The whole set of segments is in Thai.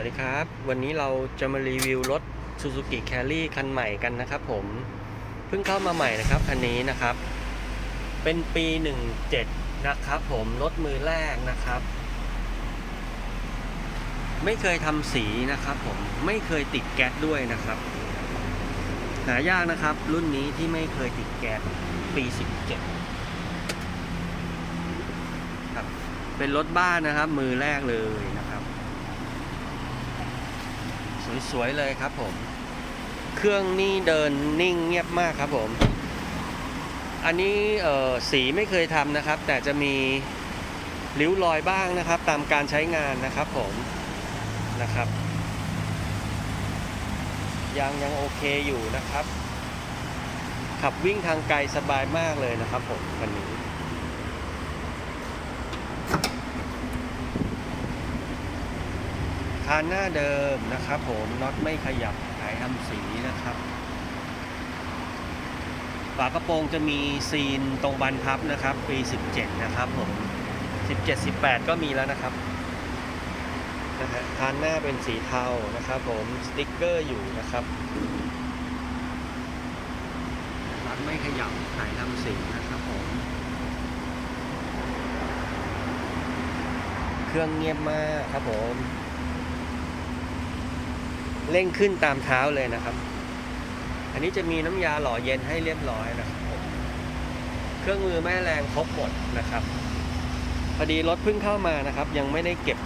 วัสดีครับ วันนี้เราจะมารีวิวรถ Suzuki Carry คันใหม่กันนะครับผม เพิ่งเข้ามาใหม่นะครับ คันนี้นะครับ เป็นปี 17 นะครับผม รถมือแรกนะครับ ไม่เคยทำสีนะครับผมไม่เคยติดแก๊สด้วยนะครับหายากนะครับ รุ่นนี้ที่ไม่เคยติดแก๊สปี 17 ครับ เป็นรถบ้านนะครับ มือแรกเลยนะครับ สวยๆเลยครับผม เครื่องนี่เดินนิ่งเงียบมากครับผม อันนี้สีไม่เคยทำนะครับ แต่จะมีริ้วรอยบ้างนะครับ ตามการใช้งานนะครับผมนะครับยังยังโอเคอยู่นะครับ ขับวิ่งทางไกลสบายมากเลยนะครับผมวันนี้ คานหน้าเดิมนะครับผมน็อตไม่ขยับหายทำสีนะครับ ฝากระโปรงจะมีซีนตรงบานพับนะครับ ปี 17 นะครับผม 17 18 ก็มีแล้วนะครับนะฮะคานหน้าเป็นสีเทานะครับผมสติ๊กเกอร์อยู่นะครับน็อตไม่ขยับหายทำสีนะครับผม เครื่องเงียบมากครับผม เร่งขึ้นตามเท้าเลยนะครับ อันนี้จะมีน้ำยาหล่อเย็นให้เรียบร้อยนะครับผมเครื่องมือแม่แรงครบหมดนะครับพอดีรถเพิ่งเข้ามานะครับ ยังไม่ได้เก็บ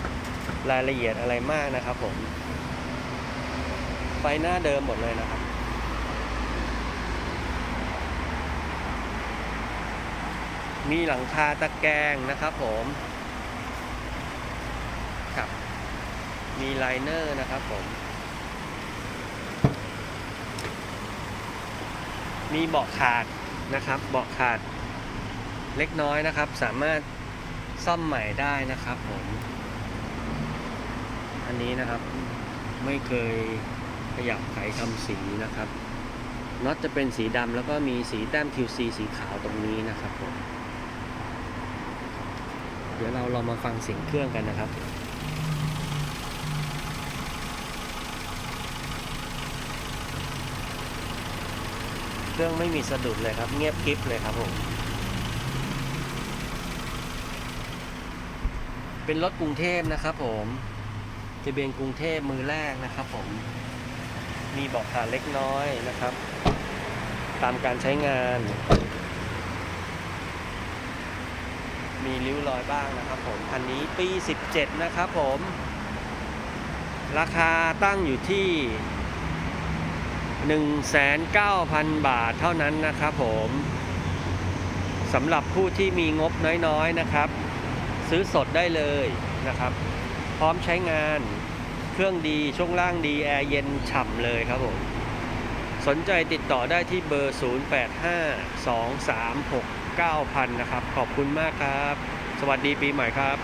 รายละเอียดอะไรมากนะครับ ผม ไฟหน้าเดิมหมดเลยนะครับ มีหลังคาตะแกรงนะครับผมครับมีไลเนอร์นะครับผม มีเบาะขาดนะครับ เบาะขาดเล็กน้อยนะครับ สามารถซ่อมใหม่ได้นะครับผม อันนี้นะครับไม่เคยขยับไขทำสีนะครับน็อตจะเป็นสีดำแล้วก็มีสีแต้ม QC สีขาวตรงนี้นะครับผม เดี๋ยวเราลองมาฟังเสียงเครื่องกันนะครับ เครื่องไม่มีสะดุดเลยครับ เงียบกริบเลยครับผม เป็นรถกรุงเทพนะครับผมทะเบียนกรุงเทพมือแรกนะครับผม มีเบาะขาเล็กน้อยนะครับ ตามการใช้งาน มีริ้วรอยบ้างนะครับผม คันนี้ปี 17 นะครับผม ราคาตั้งอยู่ที่ 19,000 บาทเท่านั้นนะครับผมสำหรับผู้ที่มีงบน้อยๆนะครับ ซื้อสดได้เลยนะครับ พร้อมใช้งานเครื่องดีช่วงล่างดีแอร์เย็นฉ่ำเลยครับผมสนใจติดต่อได้ที่เบอร์ 0852369000 นะครับ ขอบคุณมากครับ สวัสดีปีใหม่ครับ